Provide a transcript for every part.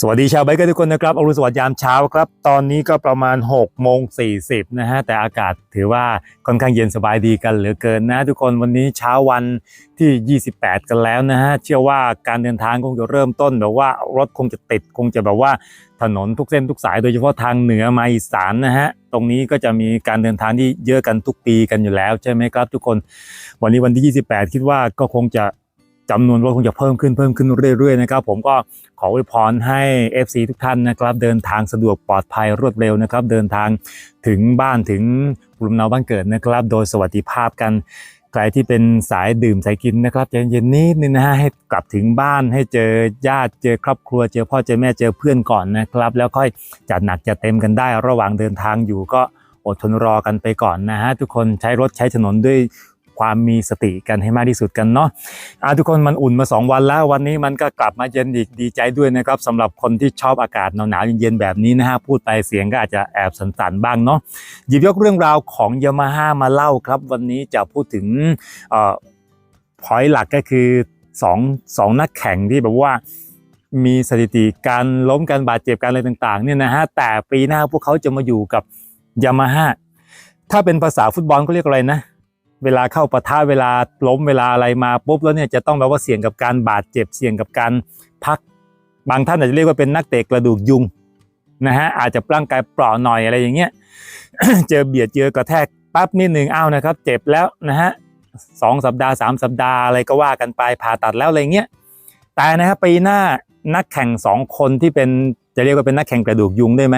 สวัสดีชาวไบเกอร์ทุกคนนะครับอรุณสวัสดิ์ยามเช้าครับ ตอนนี้ก็ประมาณ6โมง40นะฮะแต่อากาศถือว่าค่อนข้างเย็นสบายดีกันเหลือเกินนะทุกคนวันนี้เช้าวันที่ 28 กันแล้วนะฮะเชื่อว่าการเดินทางคงจะเริ่มต้นแบบว่ารถคงจะติดคงจะแบบว่าถนนทุกเส้นทุกสายโดยเฉพาะทางเหนือมาอีสานนะฮะตรงนี้ก็จะมีการเดินทางที่เยอะกันทุกปีกันอยู่แล้วใช่ไหมครับทุกคน วันนี้วันที่ 28 คิดว่าก็คงจะ จำนวนรถคงจะเพิ่มขึ้นเพิ่มขึ้นเรื่อยๆนะครับผมก็ขออวยพรให้ FC ทุกท่านนะครับ เดินทางสะดวกปลอดภัยรวดเร็วนะครับ เดินทางถึงบ้านถึงภูมิลำเนาบ้านเกิดนะครับ โดยสวัสดิภาพกันใครที่เป็นสายดื่มสายกินนะครับใจเย็นๆนิดนึงนะฮะให้กลับถึงบ้านให้เจอญาติเจอครอบครัว เจอพ่อเจอแม่เจอเพื่อนก่อนนะครับ แล้วค่อยจัดหนักจัดเต็มกันได้ ระหว่างเดินทางอยู่ก็อดทนรอกันไปก่อนนะฮะทุกคนใช้รถใช้ถนนด้วย ความมีสติกันให้มากที่สุดกันเนาะอาทุกคนมันอุ่นมา 2 วันแล้ววันนี้มันก็กลับมาเย็นอีกดีใจด้วยนะครับสำหรับคนที่ชอบอากาศหนาวๆเย็นๆแบบนี้นะฮะพูดไปเสียงก็อาจจะแอบสั่นๆบ้างเนาะหยิบยกเรื่องราวของยามาฮ่ามาเล่าครับ วันนี้จะพูดถึงเอ่อพอยหลักก็คือ2 2นักแข่งที่แบบว่ามีสถิติการล้มการบาดเจ็บการอะไรต่างๆเนี่ยนะฮะแต่ปีหน้าพวกเขาจะมาอยู่กับยามาฮ่าถ้าเป็นภาษาฟุตบอลเขาเรียกอะไรนะ เวลาเข้าปะทะเวลาล้มเวลาอะไรมาปุ๊บแล้วเนี่ยจะต้องแบบว่าเสี่ยงกับการบาดเจ็บเสี่ยงกับการพัก บางท่านอาจจะเรียกว่าเป็นนักเตะกระดูกยุงนะฮะอาจจะร่างกายเปราะหน่อยอะไรอย่างเงี้ยเจอเบียดเจอกระแทกปั๊บนิดหนึ่งอ้าวนะครับ เจ็บแล้วนะฮะสองสัปดาห์สามสัปดาห์อะไรก็ว่ากันไปผ่าตัดแล้วอะไรเงี้ยแต่นะครับปีหน้านักแข่งสองคนที่เป็นจะเรียกว่าเป็นนักแข่งกระดูกยุงได้ไหม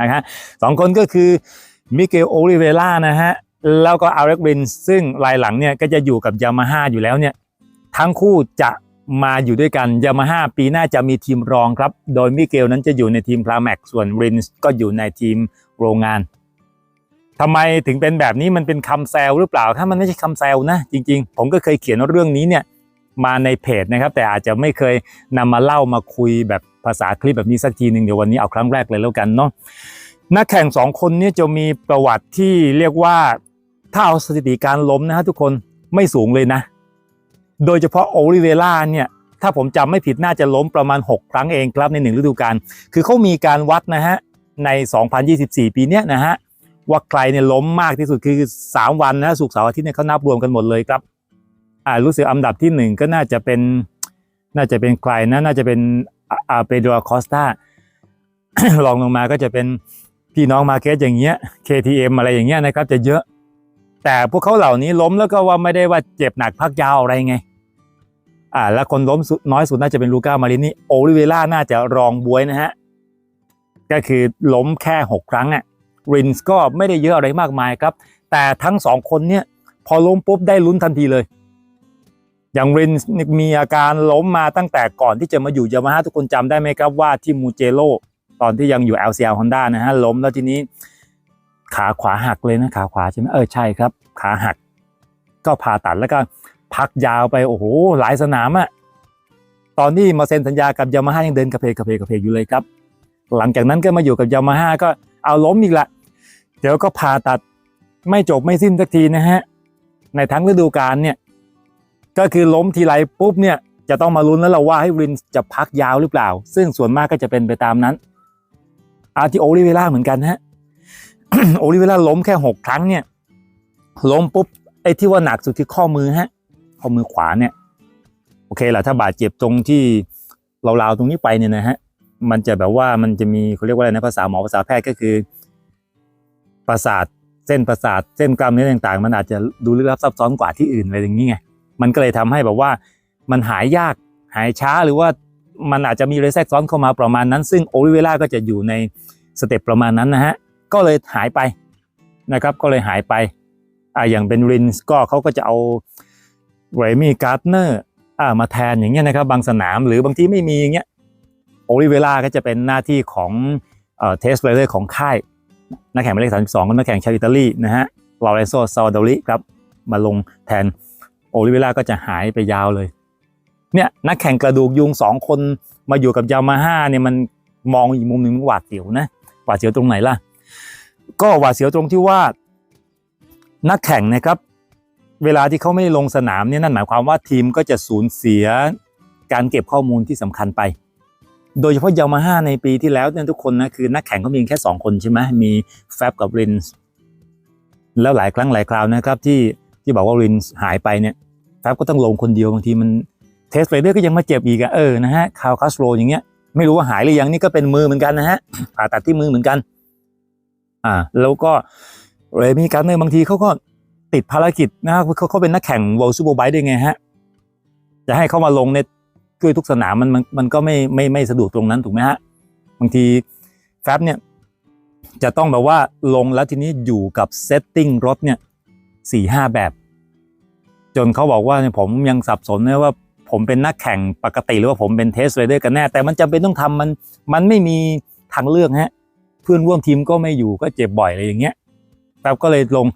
นะฮะสองคนก็คือมิเกลโอลิเวล่านะฮะ แล้วก็อาร์เรกรินซึ่งรายหลังเนี่ยก็จะอยู่กับยามาฮ่าอยู่แล้วเนี่ยทั้งคู่จะมาอยู่ด้วยกันยามาฮ่าปีหน้าจะมีทีมรองครับ โดยมิเกลนั้นจะอยู่ในทีมพลาแม็กส่วนรินส์ก็อยู่ในทีมโรงงานทำไมถึงเป็นแบบนี้มันเป็นคำแซวหรือเปล่า ถ้ามันไม่ใช่คำแซวนะ จริง ๆ ผมก็เคยเขียนเรื่องนี้เนี่ยมาในเพจนะครับ แต่อาจจะไม่เคยนำมาเล่ามาคุยแบบภาษาคลิปแบบนี้สักทีหนึ่งเดี๋ยววันนี้เอาครั้งแรกเลยแล้วกันเนาะนักแข่งสองคนนี้จะมีประวัติที่เรียกว่า ถ้าเอาสถิติการล้มนะฮะทุกคนไม่สูงเลยนะ โดยเฉพาะโอลิเวล่าเนี่ยถ้าผมจำไม่ผิดน่าจะล้มประมาณ 6 ครั้งเองครับในหนึ่งฤดูกาลคือเขามีการวัดนะฮะใน 2024 ปีเนี้ยนะฮะว่าใครเนี่ยล้มมากที่สุดคือ 3 วันนะสุกเสาร์อาทิตย์เนี่ยเขานับรวมกันหมดเลยครับอ่ารู้สึกอันดับที่ 1 ก็น่าจะเป็นน่าจะเป็นใครนะน่าจะเป็นอาเปโดรคอสตาลองลงมาก็จะเป็นพี่น้องมาเก็ตอย่างเงี้ย KTM อะไรอย่างเงี้ยนะครับจะเยอะ แต่พวกเขาเหล่านี้ล้มแล้วก็ว่าไม่ได้ว่าเจ็บหนักพักยาวอะไรไง อ่า แล้วคนล้มสุดน้อยสุดน่าจะเป็นลูก้ามารินี่โอลิเวล่าน่าจะรองบวยนะฮะ ก็คือล้มแค่ 6 ครั้งอะรินส์ก็ไม่ได้เยอะอะไรมากมายครับ แต่ทั้งสองคนเนี่ยพอล้มปุ๊บได้ลุ้นทันทีเลย อย่างรินส์มีอาการล้มมาตั้งแต่ก่อนที่จะมาอยู่ยามาฮ่าทุกคนจำได้ไหมครับว่าที่มูเจโรตอนที่ยังอยู่ LCL Honda นะฮะล้มแล้วทีนี้ ขาขวาหักเลยนะขาขวาใช่ไหมเออใช่ครับ ขาหัก ก็ผ่าตัดแล้วก็พักยาวไปโอ้โหหลายสนามอะตอนที่มาเซ็นสัญญากับยามาฮ่ายังเดินกระเพกกระเพกกระเพกอยู่เลยครับ หลังจากนั้นก็มาอยู่กับยามาฮ่าก็เอาล้มอีกละเดี๋ยวก็ผ่าตัดไม่จบไม่สิ้นสักทีนะฮะในทั้งฤดูกาลเนี่ยก็คือล้มทีไรปุ๊บเนี่ยจะต้องมาลุ้นแล้วเราว่าให้รินจะพักยาวหรือเปล่า ซึ่งส่วนมากก็จะเป็นไปตามนั้นอาร์ติโอลิเวล่าเหมือนกันฮะ โอลิเวล่าล้มแค่หกครั้งเนี่ย ล้มปุ๊บไอ้ที่ว่าหนักสุดคือข้อมือฮะ ข้อมือขวาเนี่ย โอเคแหละถ้าบาดเจ็บตรงที่เราๆตรงนี้ไปเนี่ยนะฮะ มันจะแบบว่ามันจะมีเขาเรียกว่าอะไรนะภาษาหมอภาษาแพทย์ก็คือ ประสาทเส้นประสาทเส้นกล้ามเนื้อต่างๆ มันอาจจะดูลึกลับซับซ้อนกว่าที่อื่นอะไรอย่างนี้ไง มันก็เลยทำให้แบบว่ามันหายยากหายช้าหรือว่ามันอาจจะมีอะไรแทรกซ้อนเข้ามาประมาณนั้น ซึ่งโอลิเวล่าก็จะอยู่ในสเต็ปประมาณนั้นนะฮะ ก็เลยหายไปนะครับ ก็เลยหายไปอ่าอย่างเป็นรินสก็เขาก็จะเอาเรมี่การ์ดเนอร์อ่ามาแทนอย่างเงี้ยนะครับ บางสนามหรือบางที่ไม่มีอย่างเงี้ยโอลิเวล่าก็จะเป็นหน้าที่ของเอ่อเทสเบรเลอร์ของค่ายนักแข่งหมายเลข32ก็นักแข่งชาวอิตาลีนะฮะลอเรนโซซาวดอริครับมาลงแทนโอลิเวล่าก็จะหายไปยาวเลยเนี่ยนักแข่งกระดูกยุงสองคนมาอยู่กับยามาฮ่าเนี่ยมันมองอีกมุมหนึ่งมันหวาดเสียวนะหวาดเสียวตรงไหนล่ะ ก็หวาดเสียวตรงที่ว่านักแข่งนะครับ เวลาที่เขาไม่ได้ลงสนามเนี่ยนั่นหมายความว่าทีมก็จะสูญเสียการเก็บข้อมูลที่สำคัญไป โดยเฉพาะยามาฮ่าในปีที่แล้วเนี่ยทุกคนนะคือนักแข่งเขามีแค่ 2 คนใช่ไหมมีแฟบกับรินส์แล้วหลายครั้งหลายคราวนะครับที่ที่บอกว่ารินส์หายไปเนี่ยแฟบก็ต้องลงคนเดียวบางทีมันเทสไรเดอร์ก็ยังมาเจ็บอีกอะเออนะฮะคาวคัสโรอย่างเงี้ยไม่รู้ว่าหายหรือยังนี่ก็เป็นมือเหมือนกันนะฮะผ่าตัดที่มือเหมือนกัน อ่าแล้วก็เรมี่การ์เนอร์บางทีเขาก็ติดภารกิจนะเขาเขาเป็นนักแข่ง World Superbike ได้ไงฮะ จะให้เขามาลงในคือทุกสนามมันมันมันก็ไม่ไม่ไม่สะดวกตรงนั้นถูกไหมฮะ บางทีแฟบเนี่ยจะต้องแบบว่าลงแล้วทีนี้อยู่กับเซตติ้งรถเนี่ยสี่ห้าแบบ จนเขาบอกว่าเนี่ยผมยังสับสนนะว่าผมเป็นนักแข่งปกติหรือว่าผมเป็นเทสไรเดอร์กันแน่ แต่มันจำเป็นต้องทำมันมันไม่มีทางเลือกฮะ เพื่อนร่วมทีมก็ไม่อยู่ก็เจ็บบ่อยอะไรอย่างเงี้ยแป๊บก็เลยลง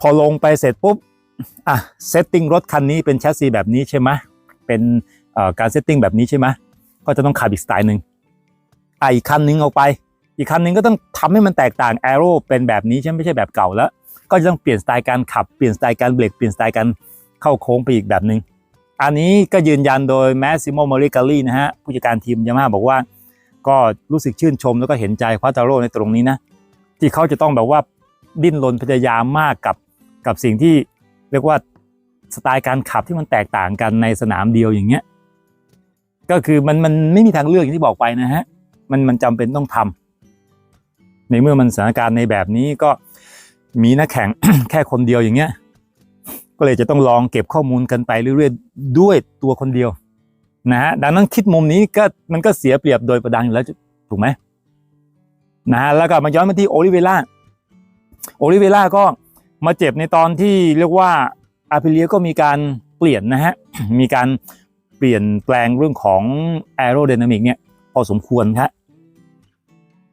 พอลงไปเสร็จปุ๊บอะเซตติ้งรถคันนี้เป็นแชสซีแบบนี้ใช่ไหมเป็นการเซตติ้งแบบนี้ใช่ไหมก็จะต้องขับอีกสไตล์หนึ่งอะอีกคันหนึงออกไป อีกคันหนึงก็ต้องทำให้มันแตกต่างแอโร่เป็นแบบนี้ใช่ไหมไม่ใช่แบบเก่าแล้ว ก็จะต้องเปลี่ยนสไตล์การขับเปลี่ยนสไตล์การเบรกเปลี่ยนสไตล์การเข้าโค้งไปอีกแบบหนึ่งอันนี้ก็ยืนยันโดยแมสซิโมมาริกาลีนะฮะผู้จัดการทีมยามาบอกว่า ก็รู้สึกชื่นชมแล้วก็เห็นใจควาตาโร่ในตรงนี้นะที่เขาจะต้องแบบว่าดิ้นรนพยายามมากกับกับสิ่งที่เรียกว่าสไตล์การขับที่มันแตกต่างกันในสนามเดียวอย่างเงี้ยก็คือมันมันไม่มีทางเลือกอย่างที่บอกไปนะฮะมันมันจำเป็นต้องทำในเมื่อมันสถานการณ์ในแบบนี้ก็มีนักแข่งแค่คนเดียวอย่างเงี้ยก็เลยจะต้องลองเก็บข้อมูลกันไปเรื่อยๆด้วยตัวคนเดียว นะฮะดังนั้นคิดมุมนี้ก็มันก็เสียเปรียบโดยประดังอยู่แล้วถูกไหมนะฮะแล้วก็มาย้อนมาที่โอลิเวล่าโอลิเวล่าก็มาเจ็บในตอนที่เรียกว่าอาพิเลียก็มีการเปลี่ยนนะฮะมีการเปลี่ยนแปลงเรื่องของแอโร d y นามิกเนี่ยพอสมควรครับ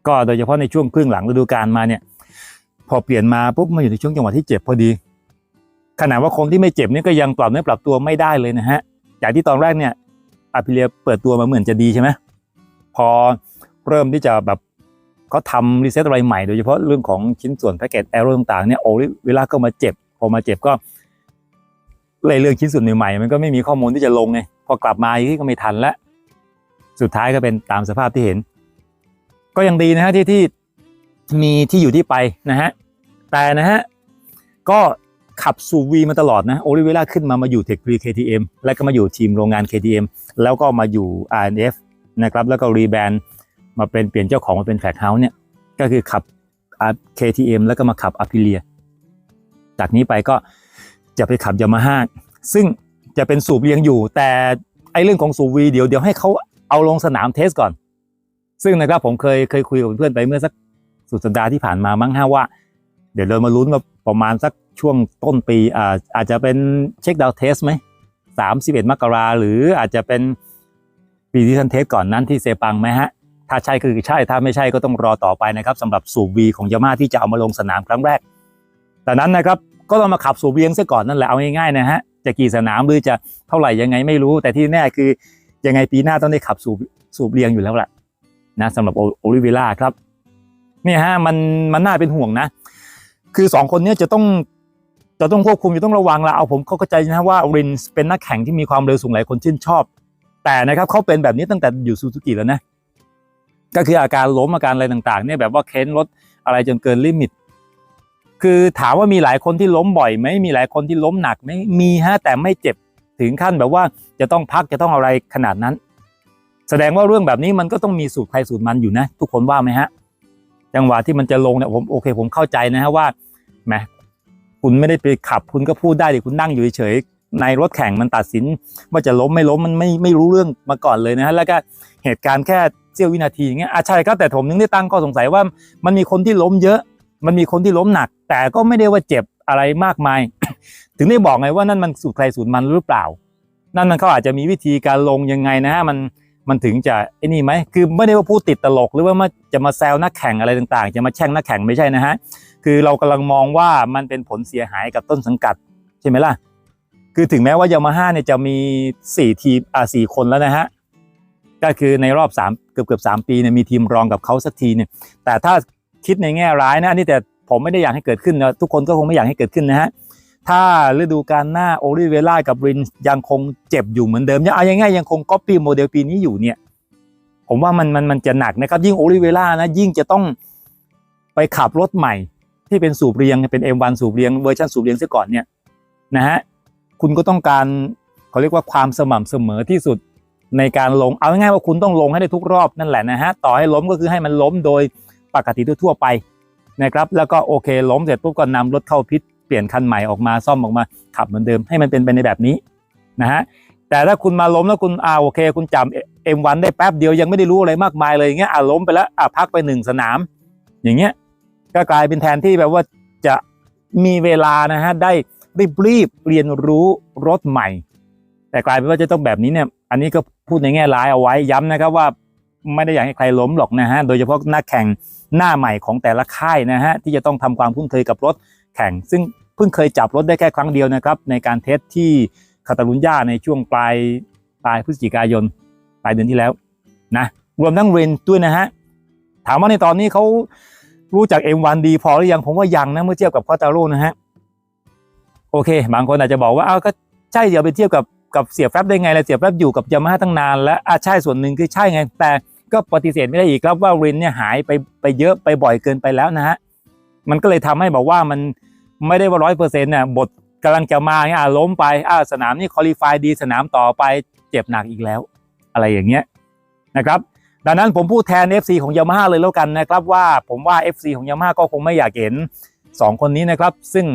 ก็โดยเฉพาะในช่วงครึ่งหลังฤดูกาลมาเนี่ยพอเปลี่ยนมาปุ๊บมาอยู่ในช่วงจังหวะที่เจ็บพอดีขนาดว่าคนที่ไม่เจ็บนี่ก็ยังปรับเนื้อปรับตัวไม่ได้เลยนะฮะจากที่ตอนแรกเนี่ย อาพิเลียเปิดตัวมาเหมือนจะดีใช่ไหมพอเริ่มที่จะแบบเขาทำรีเซ็ตอะไรใหม่โดยเฉพาะเรื่องของชิ้นส่วนแพ็กเกจแอโร่ต่างๆเนี่ยโอเวลาก็มาเจ็บ พอมาเจ็บก็เลยเรื่องชิ้นส่วนใหม่ๆมันก็ไม่มีข้อมูลที่จะลงไงพอกลับมาอีกทีก็ไม่ทันแล้วสุดท้ายก็เป็นตามสภาพที่เห็น ก็ยังดีนะฮะที่ที่มีที่อยู่ที่ไปนะฮะแต่นะฮะก็ ขับสู่วีมาตลอดนะโอลิเวล่าขึ้นมามาอยู่เทค r ี KTM แล้วก็มาอยู่ทีมโรงงาน KTM แล้วก็มาอยู่ RNF นะครับแล้วก็รีแบรนด์มาเป็นเปลี่ยนเจ้าของมาเป็นแฟกเฮาส์เนี่ยก็คือขับ KTM แล้วก็มาขับ Aprilia จากนี้ไปก็จะไปขับยามาฮ่าซึ่งจะเป็นสูบเรียงอยู่ แต่ไอเรื่องของสูบวีเดี๋ยวเดี๋ยวให้เขาเอาลงสนามเทสก่อน ซึ่งนะครับผมเคยเคยคุยกับเพื่อนไปเมื่อสักสุดสัปดาห์ที่ผ่านมามั้งฮะว่า เดี๋ยวเรามาลุ้นว่าประมาณสัก ช่วงต้นปีอาอาจจะเป็นเช็คดาวน์เทสไหมสามสิบเอ็ดมกราหรืออาจจะเป็นปีที่ทันเทสก่อนนั้นที่เซปังไหมฮะ ถ้าใช่คือใช่ ถ้าไม่ใช่ก็ต้องรอต่อไปนะครับสำหรับสูบวีของยามาที่จะเอามาลงสนามครั้งแรก แต่นั้นนะครับก็ต้องมาขับสูบเวียงซะก่อนนั่นแหละเอาง่ายๆนะฮะจะกี่สนามหรือจะเท่าไหร่ยังไงไม่รู้ แต่ที่แน่คือยังไงปีหน้าต้องได้ขับสูบสูบเรียงอยู่แล้วแหละนะสำหรับโอลิเวล่าครับเนี่ยฮะมันมันน่าเป็นห่วงนะ คือสองคนเนี้จะต้อง จะต้องควบคุมจะต้องระวังละเอาผมเข้าใจนะว่ารินเป็นนักแข่งที่มีความเร็วสูงหลายคนชื่นชอบ แต่นะครับเขาเป็นแบบนี้ตั้งแต่อยู่ซูซูกิแล้วนะก็คืออาการล้มอาการอะไรต่างๆ เนี่ยแบบว่าเค้นรถอะไรจนเกินลิมิต คือถามว่ามีหลายคนที่ล้มบ่อยไหมมีหลายคนที่ล้มหนักไหมมีฮะแต่ไม่เจ็บถึงขั้นแบบว่าจะต้องพักจะต้องอะไรขนาดนั้น แสดงว่าเรื่องแบบนี้มันก็ต้องมีสูตรใครสูตรมันอยู่นะ ทุกคนว่าไหมฮะจังหวะที่มันจะลงเนี่ยผมโอเค ผมเข้าใจนะฮะว่าแหม คุณไม่ได้ไปขับ คุณก็พูดได้ดิคุณนั่งอยู่เฉยๆในรถแข่งมันตัดสิน ว่าจะล้มไม่ล้มมันไม่ไม่รู้เรื่องมาก่อนเลยนะฮะแล้วก็เหตุการณ์แค่เสี้ยววินาทีอย่างเงี้ยอะใช่ครับแต่ผมนึงได้ตั้งข้อสงสัยว่ามันมีคนที่ล้มเยอะ มันมีคนที่ล้มหนัก แต่ก็ไม่ได้ว่าเจ็บอะไรมากมาย ถึงได้บอกไงว่านั่นมันสูตรใครสูตรมันหรือเปล่า นั่นมันเขาอาจจะมีวิธีการลงยังไงนะฮะมันมันถึงจะไอ้นี่ไหมคือไม่ได้ว่าพูดติดตลกหรือว่ามาจะมาแซวนักแข่งอะไรต่างๆ จะมาแช่งนักแข่งไม่ใช่นะฮะ คือเรากำลังมองว่ามันเป็นผลเสียหายกับต้นสังกัดใช่ไหมล่ะ คือถึงแม้ว่ายามาฮ่าเนี่ยจะมีสี่ทีมอ่าสี่คนแล้วนะฮะ ก็คือในรอบสามเกือบเกือบสามปีเนี่ยมีทีมรองกับเขาสักทีเนี่ย แต่ถ้าคิดในแง่ร้ายนะอันนี่แต่ผมไม่ได้อยากให้เกิดขึ้นนะทุกคนก็คงไม่อยากให้เกิดขึ้นนะฮะ ถ้าฤดูกาลหน้าโอลิเวล่ากับรินยังคงเจ็บอยู่เหมือนเดิมยังเอาง่ายๆยังคงก๊อปปี้โมเดลปีนี้อยู่เนี่ย ผมว่ามันมันมันจะหนักนะครับยิ่งโอลิเวล่านะยิ่งจะต้องไปขับรถใหม่ ที่เป็นสูบเรียงเป็น M1 สูบเรียงเวอร์ชันสูบเรียงซะก่อนเนี่ยนะฮะคุณก็ต้องการเขาเรียกว่าความสม่ำเสมอที่สุดในการลงเอาง่ายๆว่าคุณต้องลงให้ได้ทุกรอบนั่นแหละนะฮะต่อให้ล้มก็คือให้มันล้มโดยปกติทั่วไปนะครับแล้วก็โอเคล้มเสร็จปุ๊บก็นำรถเข้าพิษเปลี่ยนคันใหม่ออกมาซ่อมออกมาขับเหมือนเดิมให้มันเป็นไปในแบบนี้นะฮะแต่ถ้าคุณมาล้มแล้วคุณอ่าโอเค คุณจำ M1 ได้แป๊บเดียวยังไม่ได้รู้อะไรมากมายเลยอย่างเงี้ยอ่าล้มไปแล้วอ่าพักไปหนึ่งสนาม อย่างเงี้ย ก็กลายเป็นแทนที่แบบว่าจะมีเวลานะฮะได้รีบรีบเรียนรู้รถใหม่ แต่กลายเป็นว่าจะต้องแบบนี้เนี่ย อันนี้ก็พูดในแง่ร้ายเอาไว้ย้ำนะครับว่าไม่ได้อยากให้ใครล้มหรอกนะฮะโดยเฉพาะนักแข่งหน้าใหม่ของแต่ละค่ายนะฮะที่จะต้องทำความคุ้นเคยกับรถแข่ง ซึ่งเพิ่งเคยจับรถได้แค่ครั้งเดียวนะครับ ในการเทสที่คาตาลุญญาในช่วงปลายปลายพฤศจิกายนปลายเดือนที่แล้วนะรวมทั้งเรนด้วยนะฮะถามว่าในตอนนี้เขา รู้จัก M1 ดีพอหรือยังผมว่ายังนะเมื่อเทียบกับคาตาโร่นะฮะโอเค บางคนอาจจะบอกว่าอ้าวก็ใช่เดี๋ยวไปเทียบกับกับเสียแฟบได้ไงล่ะเสียแฟบอยู่กับยามาฮ่าตั้งนานแล้วอะใช่ส่วนหนึ่งคือใช่ไง แต่ก็ปฏิเสธไม่ได้อีกครับว่ารินเนี่ยหายไปไปเยอะไปบ่อยเกินไปแล้วนะฮะมันก็เลยทำให้บอกว่ามันไม่ได้ว่าร้อยเปอร์เซ็นต์เนี่ยบทกำลังจะมาเนี่ยล้มไปอะสนามนี่คอลี่ฟายดีสนามต่อไปเจ็บหนักอีกแล้ว อะไรอย่างเงี้ยนะครับ ดังนั้นผมพูดแทน FC ของยามาฮ่าเลยแล้วกันนะครับว่าผมว่า FC ของยามาฮ่าก็คงไม่อยากเห็น 2 คนนี้นะครับ ซึ่ง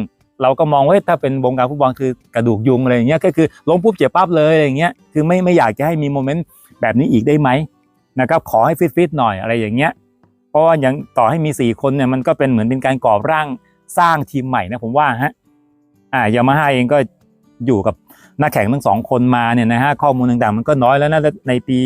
เราก็มองว่าถ้าเป็นวงการฟุตบอลคือกระดูกยุงอะไรอย่างเงี้ยก็คือล้มปุ๊บเจ็บปั๊บเลยอะไรอย่างเงี้ยคือไม่ไม่อยากจะให้มีโมเมนต์แบบนี้อีกได้ไหมนะครับขอให้ฟิตๆหน่อยอะไรอย่างเงี้ยเพราะว่าอย่างต่อให้มี 4 คนเนี่ยมันก็เป็นเหมือนเป็นการก่อร่างสร้างทีมใหม่นะผมว่าฮะอ่ายามาฮ่าเองก็อยู่กับนักแข่งทั้งสองคนมาเนี่ยนะฮะข้อมูลต่างๆ มันก็น้อยแล้วนะในปี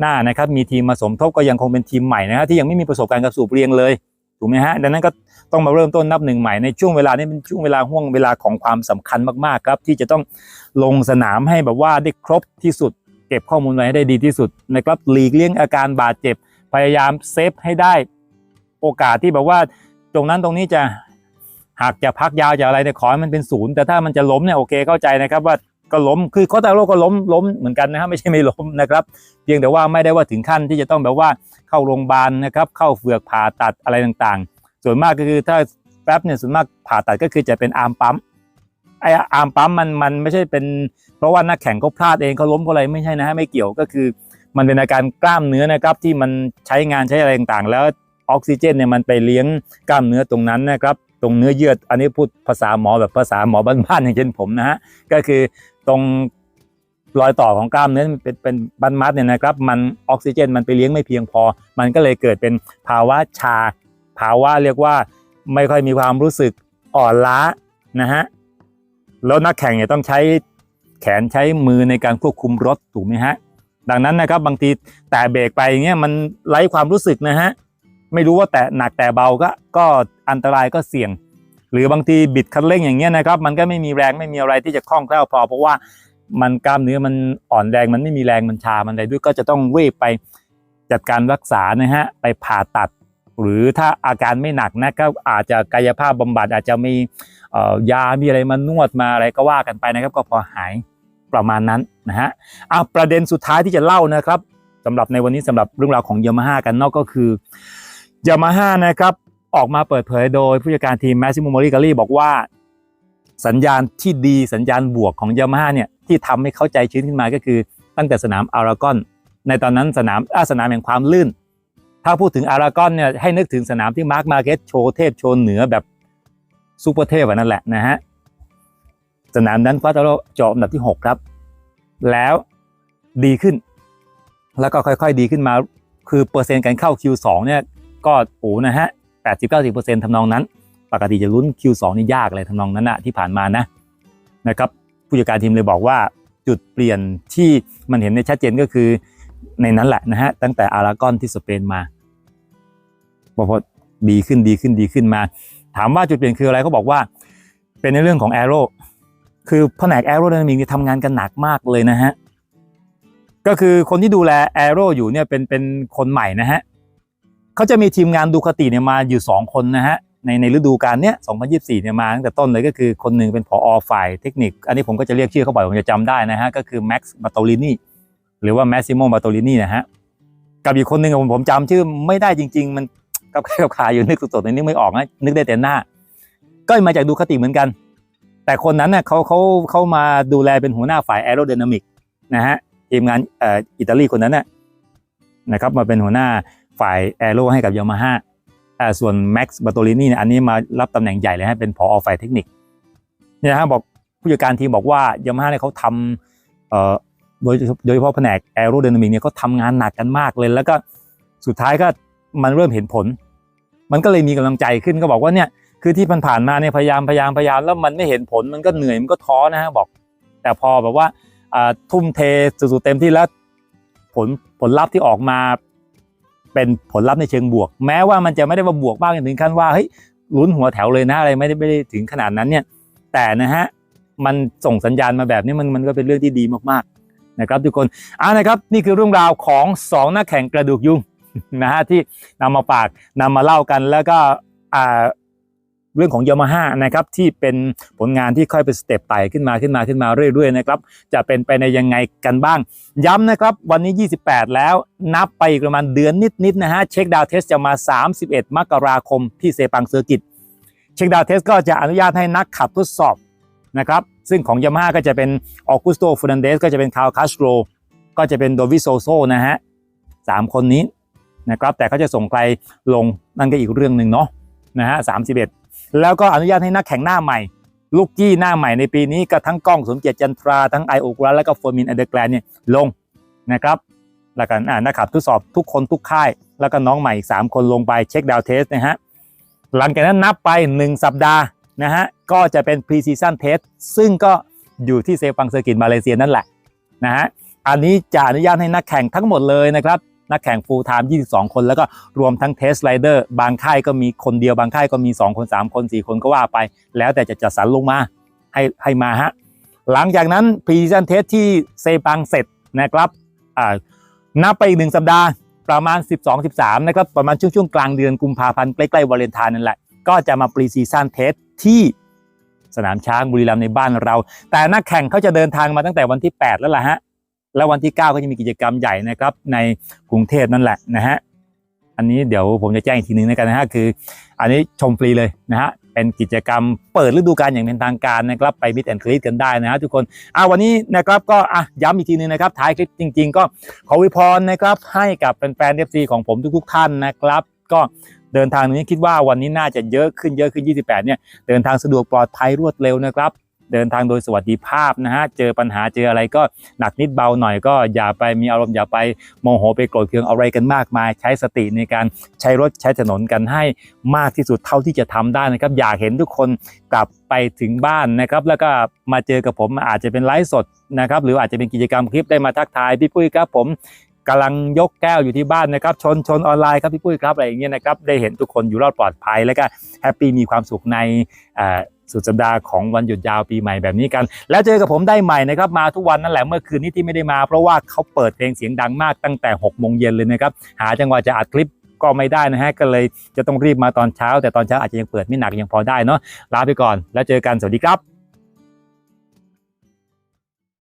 หน้านะครับมีทีมมาสมทบก็ยังคงเป็นทีมใหม่นะฮะที่ยังไม่มีประสบการณ์กับสูบเรียงเลยถูกไหมฮะดังนั้นก็ต้องมาเริ่มต้นนับหนึ่งใหม่ในช่วงเวลานี้เป็นช่วงเวลาห่วงเวลาของความสำคัญมากๆครับ ที่จะต้องลงสนามให้แบบว่าได้ครบที่สุด เก็บข้อมูลไว้ให้ได้ดีที่สุดนะครับหลีกเลี่ยงอาการบาดเจ็บพยายามเซฟให้ได้โอกาสที่แบบว่าตรงนั้นตรงนี้จะหากจะพักยาวจะอะไรเนี่ยขอให้มันเป็นศูนย์แต่ถ้ามันจะล้มเนี่ยโอเคเข้าใจนะครับว่า ก็ล้มคือโคตาโร่ก็ล้มล้มเหมือนกันนะครับไม่ใช่ไม่ล้มนะครับเพียงแต่ว่าไม่ได้ว่าถึงขั้นที่จะต้องแบบว่าเข้าโรงพยาบาลนะครับเข้าเฟือกผ่าตัดอะไรต่างๆ ส่วนมากก็คือถ้าแป๊บเนี่ยส่วนมากผ่าตัดก็คือจะเป็นอาร์มปั๊มไออาร์มปั๊มมันมันไม่ใช่เป็น เพราะว่านักแข่งเขาพลาดเองเขาล้มเขาอะไรไม่ใช่นะฮะไม่เกี่ยวก็คือ มันเป็นอาการกล้ามเนื้อนะครับที่มันใช้งานใช้อะไรต่างๆ แล้วออกซิเจนเนี่ยมันไปเลี้ยงกล้ามเนื้อตรงนั้นนะครับตรงเนื้อเยื่ออันนี้พูดภาษาหมอแบบภาษาหมอบ้านๆอย่างเช่นผมนะฮะก็คือ ตรงรอยต่อของกล้ามเนื้อเป็นเป็นบันมัดเนี่ยนะครับ มันออกซิเจนมันไปเลี้ยงไม่เพียงพอ มันก็เลยเกิดเป็นภาวะชา ภาวะเรียกว่าไม่ค่อยมีความรู้สึกอ่อนล้านะฮะแล้วนักแข่งเนี่ยต้องใช้แขนใช้มือในการควบคุมรถถูกไหมฮะดังนั้นนะครับบางทีแต่เบรกไปเงี้ยมันไร้ความรู้สึกนะฮะไม่รู้ว่าแต่หนักแต่เบาก็ก็อันตรายก็เสี่ยง หรือบางทีบิดคันเร่งอย่างเงี้ยนะครับ มันก็ไม่มีแรงไม่มีอะไรที่จะคล่องแคล่วพอ เพราะว่ามันกล้ามเนื้อมันอ่อนแรงมันไม่มีแรงมันชามันอะไรด้วยก็จะต้องรีบไปจัดการรักษานะฮะไปผ่าตัด หรือถ้าอาการไม่หนักนะก็อาจจะกายภาพบำบัดอาจจะมีออยา มีอะไรมานวดมาอะไรก็ว่ากันไปนะครับ ก็พอหายประมาณนั้นนะฮะเอาประเด็นสุดท้ายที่จะเล่านะครับสำหรับในวันนี้สำหรับเรื่องราวของยามาฮ่ากันนอกก็คือยามาฮ่านะครับ ออกมาเปิดเผยโดยผู้จัดการทีมแมสซิโมโมริกาลีบอกว่า สัญญาณที่ดีสัญญาณบวกของยามาฮ่าเนี่ยที่ทำให้เข้าใจชื้นขึ้นมาก็คือ ตั้งแต่สนามอารากอน ในตอนนั้นสนามอาสนามแห่งความลื่น ถ้าพูดถึงอารากอนเนี่ยให้นึกถึงสนามที่มาร์คมาเก็ตโชว์เทพโชว์เหนือแบบซูเปอร์เทพแบบนั่นแหละนะฮะสนามนั้นควาตาโรจบอันดับที่ 6 ครับ แล้วดีขึ้น แล้วก็ค่อยๆดีขึ้นมา คือเปอร์เซ็นต์การเข้า Q2 เนี่ยก็โอ้นะฮะ 80-90%ทำนองนั้น ปกติจะลุ้น Q2 นี่ยากเลยทำนองนั้นนะที่ผ่านมานะนะครับผู้จัดการทีมเลยบอกว่าจุดเปลี่ยนที่มันเห็นในชัดเจนก็คือในนั้นแหละนะฮะตั้งแต่อารากอนที่สเปนมาพอดีขึ้นดีขึ้นดีขึ้นมา ถามว่าจุดเปลี่ยนคืออะไรเขาบอกว่า เป็นในเรื่องของแอโร่คือแผนกแอโร่ไดนามิกนี่ทำงานกันหนักมากเลยนะฮะก็คือคนที่ดูแลแอโร่อยู่เนี่ยเป็นเป็นคนใหม่นะฮะ เขาจะมีทีมงานดูคติเนี่ยมาอยู่ 2 คนนะฮะในในฤดูกาลเนี้ย 2024 เนี่ยมาตั้งแต่ต้นเลยก็คือคนหนึ่งเป็นผอฝ่ายเทคนิค อันนี้ผมก็จะเรียกชื่อเขาบ่อยผมจะจำได้นะฮะ ก็คือแม็กซ์บาโตลินีหรือว่าแมสซิโมบาโตลินีนะฮะ กับอีกคนหนึ่งอะผมผมจำชื่อไม่ได้จริง ๆ มันกับใครกับขาอยู่นึกสดๆนึกไม่ออกนะนึกได้แต่หน้า ก็มาจากดูคติเหมือนกัน แต่คนนั้นเน่ะเขาเขาเขามาดูแลเป็นหัวหน้าฝ่ายแอโร d y นามิกนะฮะทีมงานอ่ออิตาลีคนนั้นน่ะนะครับมาเป็นหัวหน้า ฝ่ายแอโร่ให้กับยามาฮ่าส่วนแม็กซ์บาโตลินีเนี่ยอันนี้มารับตำแหน่งใหญ่เลยฮะเป็นผอฝ่ายเทคนิคเนี่ยนะฮะบอกผู้จัดการทีมบอกว่ายามาฮ่าเนี่ยเขาทำโดยโดยเฉพาะแผนกแอโร d y นามิกเนี่ยเขาทำงานหนักกันมากเลย แล้วก็สุดท้ายก็มันเริ่มเห็นผล มันก็เลยมีกำลังใจขึ้นก็บอกว่าเนี่ยคือที่ผ่านๆมาเนี่ยพยายามพยายามพยายามแล้วมันไม่เห็นผลมันก็เหนื่อยมันก็ท้อนะฮะบอก แต่พอแบบว่าทุ่มเทสุดๆเต็มที่แล้วผลผลลัพธ์ที่ออกมา เป็นผลลัพธ์ในเชิงบวก แม้ว่ามันจะไม่ได้มาบวกบ้างถึงขั้นว่าเฮ้ยลุ้นหัวแถวเลยนะอะไรไม่ได้ไม่ได้ถึงขนาดนั้นเนี่ยแต่นะฮะมันส่งสัญญาณมาแบบนี้มันมันก็เป็นเรื่องที่ดีมากๆนะครับทุกคนอ่านะครับนี่คือเรื่องราวของสองนักแข่งกระดูกยุงนะฮะที่นำมาฝากนำมาเล่ากันแล้วก็อ่า เรื่องของยามาฮ่านะครับที่เป็นผลงานที่ค่อยเป็นสเต็ปไต่ขึ้นมาขึ้นมาขึ้นมาเรื่อยๆนะครับจะเป็นไปในยังไงกันบ้าง ย้ำนะครับวันนี้ 28 แล้วนับไปอีกประมาณเดือนนิดๆนะฮะเช็คดาวเทสจะมา 31 มกราคมที่เซปังเซอร์กิตเช็คดาวเทสก็จะอนุญาตให้นักขับทดสอบนะครับซึ่งของยามาฮ่าก็จะเป็นออกุสโตฟูนันเดสก็จะเป็นคาร์ลคาสโตรก็จะเป็นโดวิโซโซนะฮะสามคนนี้นะครับแต่เขาจะส่งใครลงนั่นก็อีกเรื่องหนึ่งเนาะนะฮะ31 แล้วก็อนุญาตให้นักแข่งหน้าใหม่ ลูกกี้หน้าใหม่ในปีนี้ก็ทั้งกล้องสมเกียรติจันทราทั้งไอโอกราแล้วก็โฟร์มินอันเดอร์แกลนเนี่ยลงนะครับแล้วกันนักขับทดสอบทุกคนทุกค่าย แล้วก็น้องใหม่อีก3คนลงไปเช็คดาวเทสนะฮะหลังจากนั้นนับไป 1 สัปดาห์นะฮะก็จะเป็นพรีซีซั่นเทสซึ่งก็อยู่ที่เซปังเซอร์กิตมาเลเซียนั่นแหละนะฮะอันนี้จะอนุญาตให้นักแข่งทั้งหมดเลยนะครับ นักแข่งฟูลไทม์22 คน แล้วก็รวมทั้งเทสไ i เดอร์บางค่ายก็มีคนเดียวบางค่ายก็มี 2 คน 3 คน 4 คนก็ว่าไป แล้วแต่จะจัดสรรลงมาให้ให้มาฮะหลังจากนั้นพรีซีซั่นเทสที่เซปังเสร็จนะครับอ่านับไปอีกหนึ่งสัปดาห์ประมาณ 12-13 นะครับ ประมาณช่วงช่วงกลางเดือนกุมภาพันธ์ใกล้ๆวาเลนไทน์นั่นแหละ ก็จะมาปรีซีซั่นเทสที่สนามช้างบุรีรัมย์ในบ้านเรา แต่นักแข่งเขาจะเดินทางมาตั้งแต่วันที่ 8 แล้วล่ะฮะ แล้ววันที่ 9 ก็จะมีกิจกรรมใหญ่นะครับในกรุงเทพนั่นแหละนะฮะอันนี้เดี๋ยวผมจะแจ้งอีกทีนึงนะกันนะฮะคือ อันนี้ชมฟรีเลยนะฮะเป็นกิจกรรมเปิดฤดูกาลอย่างเป็นทางการนะครับไปมิดแอนคลิกันได้นะฮะทุกคนอ่าวันนี้นะครับก็อะย้ำอีกทีนึงนะครับท้ายคลิปจริง ๆ ก็ขอวยพรนะครับให้กับแฟนๆเอฟซีของผมทุก ๆ ท่านนะครับ ก็เดินทางนี้คิดว่าวันนี้น่าจะเยอะขึ้นเยอะขึ้น 28เนี่ยเดินทางสะดวกปลอดภัยรวดเร็วนะครับ เดินทางโดยสวัสดิภาพนะฮะเจอปัญหาเจออะไรก็หนักนิดเบาหน่อยก็อย่าไปมีอารมณ์อย่าไปโมโหไปโกรธเคืองอะไรกันมากมาย ใช้สติในการใช้รถใช้ถนนกันให้มากที่สุดเท่าที่จะทำได้นะครับ อยากเห็นทุกคนกลับไปถึงบ้านนะครับแล้วก็มาเจอกับผมอาจจะเป็นไลฟ์สดนะครับหรืออาจจะเป็นกิจกรรมคลิปได้มาทักทายพี่ปุ้ยครับผมกำลังยกแก้วอยู่ที่บ้านนะครับ ชนชนออนไลน์ครับพี่ปุ้ยครับอะไรอย่างเงี้ยนะครับได้เห็นทุกคนอยู่รอดปลอดภัยแล้วก็แฮปปี้มีความสุขในอ่า สุดสัปดาห์ของวันหยุดยาวปีใหม่แบบนี้กัน แล้วเจอกับผมได้ใหม่นะครับมาทุกวันนั่นแหละเมื่อคืนนี้ที่ไม่ได้มา เพราะว่าเขาเปิดเพลงเสียงดังมากตั้งแต่6โมงเย็นเลยนะครับหาจังหวะจะอัดคลิปก็ไม่ได้นะฮะก็เลยจะต้องรีบมาตอนเช้า แต่ตอนเช้าอาจจะยังเปิดไม่หนักยังพอได้เนาะลาไปก่อนแล้วเจอกันสวัสดีครับ